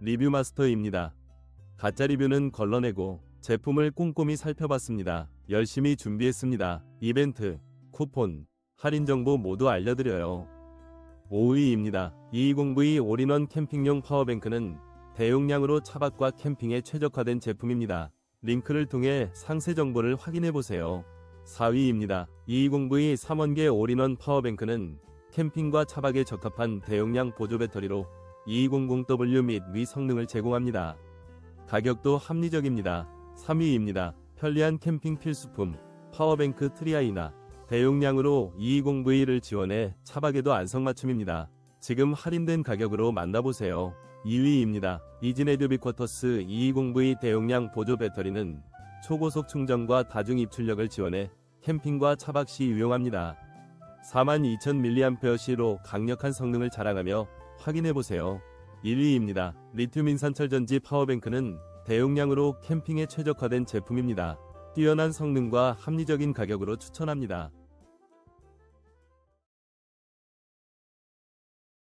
리뷰 마스터입니다. 가짜 리뷰는 걸러내고 제품을 꼼꼼히 살펴봤습니다. 열심히 준비했습니다. 이벤트, 쿠폰, 할인 정보 모두 알려드려요. 5위입니다. 220V 올인원 캠핑용 파워뱅크는 대용량으로 차박과 캠핑에 최적화된 제품입니다. 링크를 통해 상세 정보를 확인해 보세요. 4위입니다. 220V 3원계 올인원 파워뱅크는 캠핑과 차박에 적합한 대용량 보조 배터리로 220W 및 위 성능을 제공합니다. 가격도 합리적입니다. 3위입니다. 편리한 캠핑 필수품 파워뱅크 트리아이나 대용량으로 220V를 지원해 차박에도 안성맞춤입니다. 지금 할인된 가격으로 만나보세요. 2위입니다. 이진에듀비 쿼터스 220V 대용량 보조 배터리는 초고속 충전과 다중 입출력을 지원해 캠핑과 차박 시 유용합니다. 42,000mAh로 강력한 성능을 자랑하며 확인해보세요. 1위입니다. 리튬 인 산철전지 파워뱅크는 대용량으로 캠핑에 최적화된 제품입니다. 뛰어난 성능과 합리적인 가격으로 추천합니다.